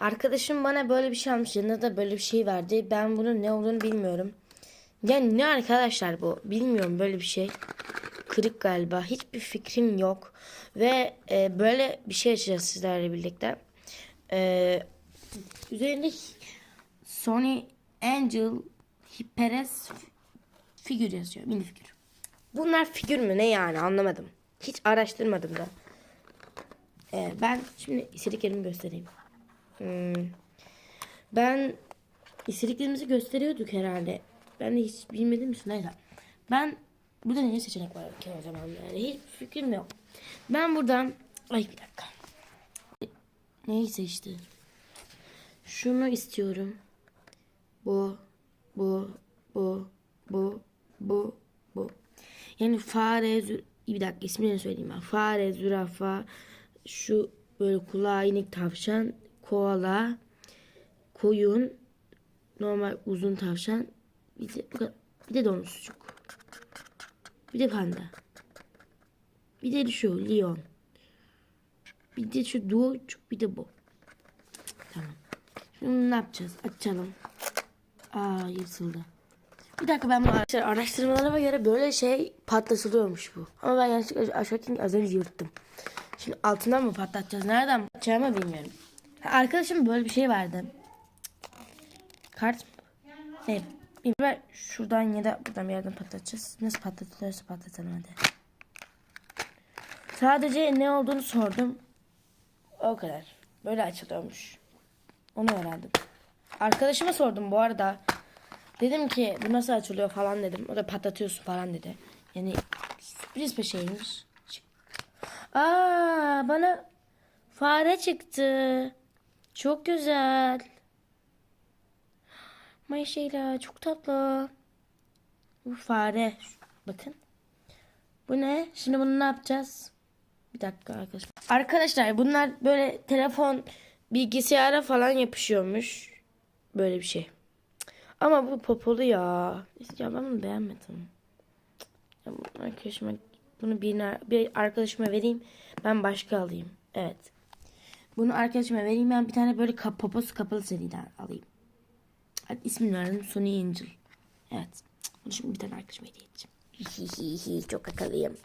Arkadaşım bana böyle bir şey almış. Yanında da böyle bir şey verdi. Ben bunun ne olduğunu bilmiyorum. Yani ne arkadaşlar bu? Bilmiyorum böyle bir şey. Kırık galiba. Hiçbir fikrim yok. Ve e, böyle bir şey açacağız sizlerle birlikte. E, üzerinde Sony Angel Hyperes figür yazıyor. Mini figür. Bunlar figür mü ne yani anlamadım. Hiç araştırmadım da. Ee, ben şimdi istediklerimi göstereyim. Hmm. Ben istediklerimizi gösteriyorduk herhalde. Ben de hiç bilmedim için neyse. Ben burada ne seçenek var ki o zaman yani hiç fikrim yok. Ben buradan ay bir dakika. Neyse işte. Şunu istiyorum. Bu, bu, bu, bu, bu, bu. Yani fare, bir dakika ismini söyleyeyim ben. Fare, zürafa, şu böyle kulağı inik tavşan, koala, koyun, normal uzun tavşan, bir de, bir de domuzcuk. Bir de panda. Bir de şu lion. Bir de şu doğucuk, bir de bu. Tamam. Şimdi ne yapacağız? Açalım. Aa yırtıldı. Bir dakika ben arkadaşlar araştırmalarıma göre böyle şey patlatılıyormuş bu. Ama ben yanlışlıkla aşağıdaki az önce yırttım. Şimdi altından mı patlatacağız? Nereden patlatacağımı bilmiyorum. Arkadaşım böyle bir şey verdi. Kart? Ne? Ben şuradan ya da buradan bir yerden patlatacağız. Nasıl patlatılıyorsa patlatalım hadi. Sadece ne olduğunu sordum. O kadar. Böyle açılıyormuş. Onu öğrendim. Arkadaşıma sordum bu arada. Dedim ki bu nasıl açılıyor falan dedim. O da patlatıyorsun falan dedi. Yani sürpriz bir şeymiş. Aa bana fare çıktı. Çok güzel. Maşallah çok tatlı. Bu fare. Bakın. Bu ne? Şimdi bunu ne yapacağız? Bir dakika arkadaşlar. Arkadaşlar bunlar böyle telefon bilgisayara falan yapışıyormuş. Böyle bir şey. Ama bu popolu ya. Ya ben bunu beğenmedim. Ya bu arkadaşıma bunu birine, bir arkadaşıma vereyim. Ben başka alayım. Evet. Bunu arkadaşıma vereyim. Ben bir tane böyle kap, poposu kapalı seriden alayım. Hadi ismini verdim. Sony Angel. Evet. Bunu şimdi bir tane arkadaşıma hediye edeceğim. Çok akıllıyım.